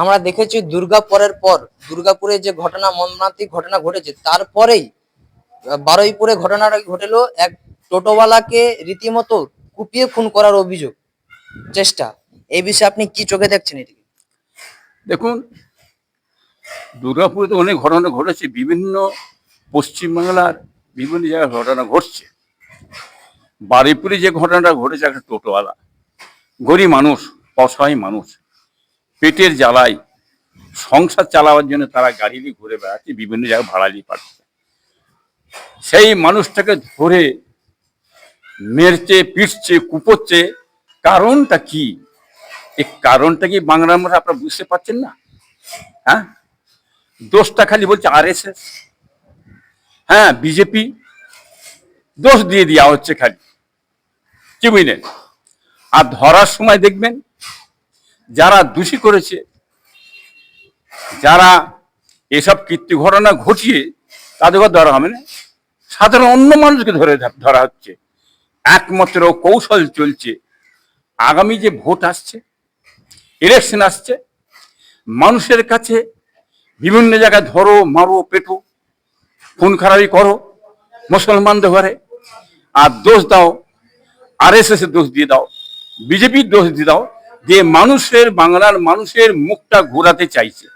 আমরা দেখেছি দুর্গাপুরের পর, দুর্গাপুরে যে ঘটনা, মর্মান্তিক ঘটনা ঘটেছে, তারপরেই বারুইপুরে ঘটনাটা ঘটেলো, এক টোটোওয়ালাকে রীতিমতো কুপিয়ে খুন করার অভিযোগ, চেষ্টা। এই বিষয়ে আপনি কি চোখে দেখছেন এটিকে দেখুন, দুর্গাপুরে তো অনেক ঘটনা ঘটেছে, বিভিন্ন পশ্চিমবাংলার বিভিন্ন জায়গায় ঘটনা ঘটছে। বারুইপুরে যে ঘটনাটা ঘটেছে, একটা টোটোওয়ালা, গরিব মানুষ, অসহায় মানুষ পেটের জ্বালায় সংসার চালাবার জন্য তারা গাড়ি নিয়ে ঘুরে বেড়াচ্ছে, বিভিন্ন জায়গায় ভাড়া নিয়ে পাঠাচ্ছে। সেই মানুষটাকে ধরে মেরছে, পিটছে, কুপোচ্ছে, কারণটা কি? এই কারণটা কি বাংলার মধ্যে আপনারা বুঝতে পারছেন না? হ্যাঁ? দোষটা খালি বলছে আর হ্যাঁ বিজেপি। দোষ দিয়ে দেওয়া হচ্ছে খালি। কি বুঝলেন? আর ধরার সময় দেখবেন যারা দোষী করেছে, যারা এসব কীর্তি ঘটনা ঘটিয়ে তাদেরকে ধরা হবে না। সাধারণ অন্য মানুষকে ধরে ধরা হচ্ছে। একমাত্র কৌশল চলছে। আগামী যে ভোট আসছে ইলেকশন আসছে, মানুষের কাছে বিভিন্ন জায়গায় ধরো, মারো, পেটো, খুন খারাপি করো, মুসলমানদের ঘরে, আর দোষ দাও আর এস দোষ দিয়ে দাও, বিজেপির দোষ দিয়ে দাও দিয়ে মানুষের বাংলার মানুষের মুখটা ঘোরাতে চাইছে,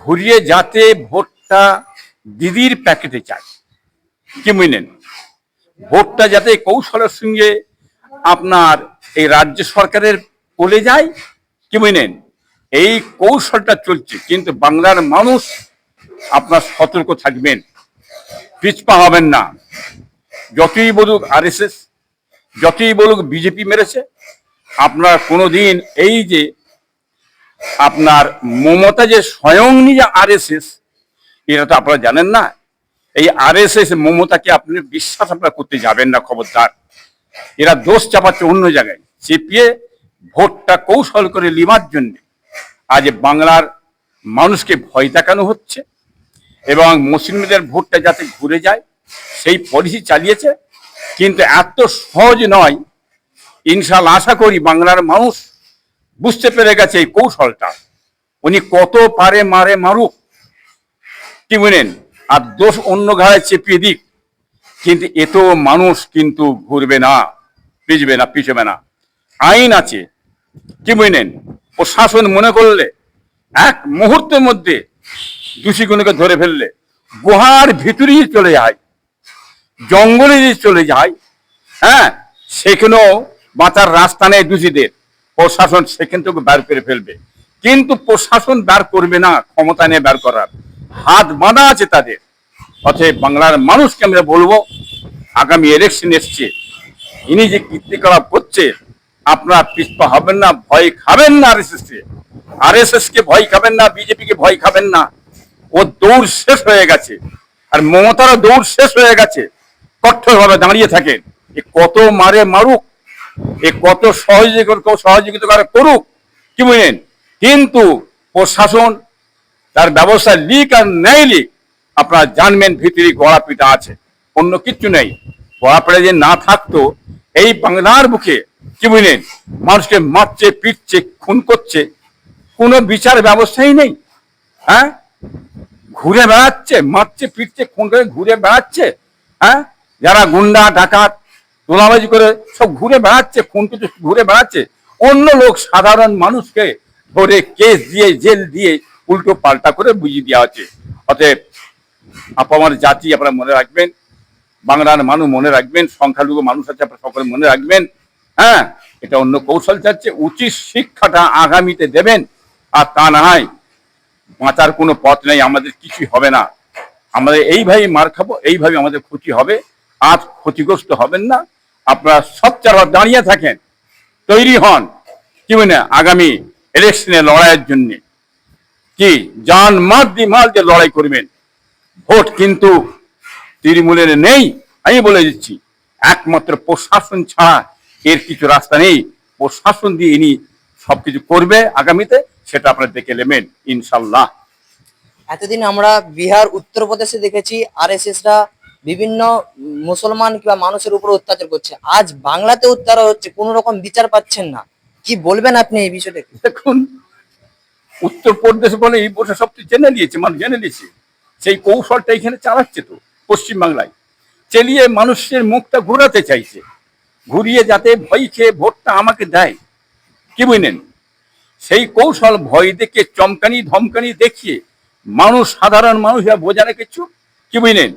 ঘুরিয়ে যাতে ভোটটা দিদির প্যাকেটে চায়। কি বুঝলেন ভোটটা যাতে কৌশলের সঙ্গে আপনার এই রাজ্য সরকারের কোলে যায়, কি বুঝলেন এই কৌশলটা চলছে, কিন্তু বাংলার মানুষ আপনার সতর্ক থাকবেন, পিছপা হবেন না। যতই বলুক আর যতই বলুক বিজেপি মেরেছে আপনার কোনোদিন এই যে আপনার মমতা যে স্বয়ং নিজে আর এস এস এটা তো আপনারা জানেন না। এই আর এস এস মমতাকে আপনি বিশ্বাস আপনারা করতে যাবেন না, খবরদার। এরা দোষ চাপাচ্ছে অন্য জায়গায়। চেপিয়ে ভোটটা কৌশল করে লিমার জন্য আজ বাংলার মানুষকে ভয় দেখানো হচ্ছে এবং মুসলিমদের ভোটটা যাতে ঘুরে যায়, সেই পলিসি চালিয়েছে। কিন্তু এত সহজ নয় ইনশাল আশা করি বাংলার মানুষ বুঝতে পেরে গেছে এই কৌশলটা। উনি কত পারে মারে মারুক। কি বলেন? আর দোষ অন্য ঘাড়ে চেপিয়ে দিক। কিন্তু এত মানুষ কিন্তু ঘুরবে না, পিছবে না পিছবে না। আইন আছে। কি বুঝলেন প্রশাসন মনে করলে, এক মুহূর্তের মধ্যে দোষীগুলোকে ধরে ফেললে, গুহার ভিতরেই চলে যায় জঙ্গলে চলে যায়। হ্যাঁ সেখানেও বাঁচার রাস্তা নেই দোষীদের। প্রশাসন সেখান থেকে বের করে ফেলবে। কিন্তু প্রশাসন বের করবে না, ক্ষমতা নিয়ে বের করার। হাত বাঁধা আছে তাদের। অতএব বাংলার মানুষকে আমরা বলব, আগামী ইলেকশন এসছে। ইনি যে কীর্তিকলাপ করছে, আপনারা পিছপা হবেন না, ভয় খাবেন না আর এস কে। এস কে ভয় খাবেন না বিজেপি কে ভয় খাবেন না। ও দৌড় শেষ হয়ে গেছে। আর মমতারও দৌড় শেষ হয়ে গেছে। কঠোরভাবে দাঁড়িয়ে থাকেন। কত মারে মারুক এ কত সহযোগিতা সহযোগিতা করে করুক, কি বুঝলেন? কিন্তু প্রশাসন তার ব্যবস্থা লিক আর নেই লিক, আপনারা জানবেন ভিতরে গড়াপিটা আছে, অন্য কিচ্ছু নেই। গড়াপিটা যে না থাকতো, এই বাংলার বুকে, কি বুঝলেন? মানুষকে মারছে, পিটছে, খুন করছে, কোনো বিচার ব্যবস্থাই নেই। হ্যাঁ? ঘুরে বেড়াচ্ছে, মারছে, পিটছে, খুন করে ঘুরে বেড়াচ্ছে। হ্যাঁ? যারা গুন্ডা, ডাকাত তোলাবাজি করে সব ঘুরে বেড়াচ্ছে, খুন কিছু ঘুরে বেড়াচ্ছে। অন্য লোক, সাধারণ মানুষকে ধরে কেস দিয়ে, জেল দিয়ে উল্টো পাল্টা করে বুঝিয়ে দেওয়া হচ্ছে। অতএব আপামার জাতি আপনারা মনে রাখবেন, বাংলার মানুষ মনে রাখবেন, সংখ্যালঘু মানুষ আছে আপনারা সকলে মনে রাখবেন হ্যাঁ? এটা অন্য কৌশল চাচ্ছে উচিত শিক্ষাটা আগামীতে দেবেন, আর তা না হয় বাঁচার কোনো পথ নেই, আমাদের কিছুই হবে না। আমাদের এইভাবে মার খাব এইভাবে আমাদের ক্ষতি হবে আজ ক্ষতিগ্রস্ত হবেন না। আপনারা সচ্চার দাঁড়িয়ে থাকেন, তৈরি হন কি মানে আগামী ইলেকশনে লড়াইয়ের জন্য। কি জান মার দি মাল দিয়ে লড়াই করবেন। ভোট কিন্তু তৃণমূলের নেই, আমি বলে দিচ্ছি। একমাত্র প্রশাসন ছাড়া এর কিছু রাস্তা নেই। প্রশাসন দিয়ে ইনি সবকিছু করবে আগামীতে, সেটা আপনারা দেখে নেবেন ইনশাল্লাহ এতদিন আমরা বিহার, উত্তরপ্রদেশে দেখেছি আর রা বিভিন্ন মুসলমান কিংবা মানুষের উপর অত্যাচার করছে। আজ বাংলাতে অত্যাচার হচ্ছে, কোন রকম বিচার পাচ্ছেন না। কি বলবেন আপনি এই বিষয়টাকে দেখুন উত্তরপ্রদেশ বলে এই বছর সব তো জেনে নিয়েছে, মানুষ জেনে নিয়েছে। সেই কৌশলটা এখানে চালাচ্ছে তো পশ্চিমবাংলায় চালিয়ে মানুষের মুখটা ঘোরাতে চাইছে। ঘুরিয়ে যাতে ভয় খেয়ে ভোটটা আমাকে দেয়। কি বুঝলেন? সেই কৌশল ভয় দেখে, চমকানি ধমকানি দেখিয়ে মানুষ সাধারণ মানুষরা বোঝানো কিছু কি বুঝলেন?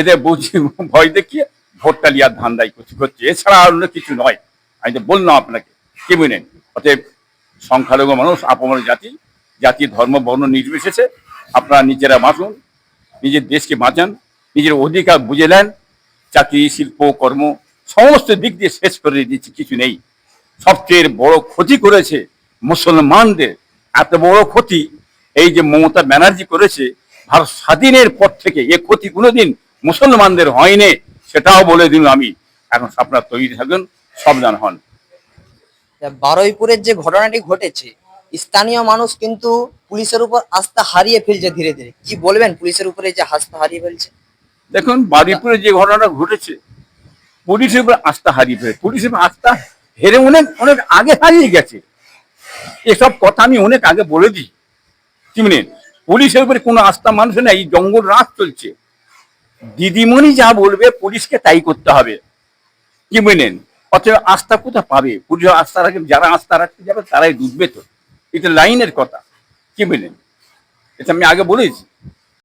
এদের বুঝি ভয় দেখিয়ে ভোটটা লিয়ার ধান্দাই করছে। করছে এছাড়া আর অন্য কিছু নয়। আমি তো বললাম আপনাকে, কি বুঝলেন? অতএব সংখ্যালঘু মানুষ, আপমর জাতি জাতি, ধর্ম, বর্ণ নির্বিশেষে আপনারা নিজেরা বাঁচুন, নিজের দেশকে বাঁচান, নিজের অধিকার বুঝে নেন চাকরি শিল্প, কর্ম, সমস্ত দিক দিয়ে শেষ করে দিচ্ছে, কিছু নেই। সবচেয়ে বড় ক্ষতি করেছে মুসলমানদের, এত বড় ক্ষতি। এই যে মমতা ব্যানার্জি করেছে, ভারত স্বাধীনের পর থেকে এ ক্ষতি কোনোদিন মুসলমানদের হয়নি সেটাও বলে দিন আমি। এখন আপনারা তৈরি থাকুন সাবধান হন। বারুইপুরের যে ঘটনাটি ঘটেছে স্থানীয় মানুষ কিন্তু পুলিশের উপর আস্থা হারিয়ে ফেলছে ধীরে ধীরে। কি বলবেন পুলিশের উপরে যে আস্থা হারিয়ে ফেলছে? দেখুন বারুইপুরে যে ঘটনাটা ঘটেছে পুলিশের উপর আস্থা হারিয়ে ফেলে পুলিশের উপর আস্থা হেরে অনেক অনেক আগে হারিয়ে গেছে। এসব কথা আমি অনেক আগে বলে দিই। কি মানে পুলিশের উপরে কোনো আস্থা মানুষের না এই জঙ্গল রাত চলছে। দিদিমণি যা বলবে পুলিশকে তাই করতে হবে। কি বলেন অথচ আস্থা কোথায় পাবে? পুলিশ আস্থা রাখেন যারা আস্থা রাখতে যাবে তারাই ডুববে তো। এটা লাইনের কথা। কি বলেন এটা আমি আগে বলেছি।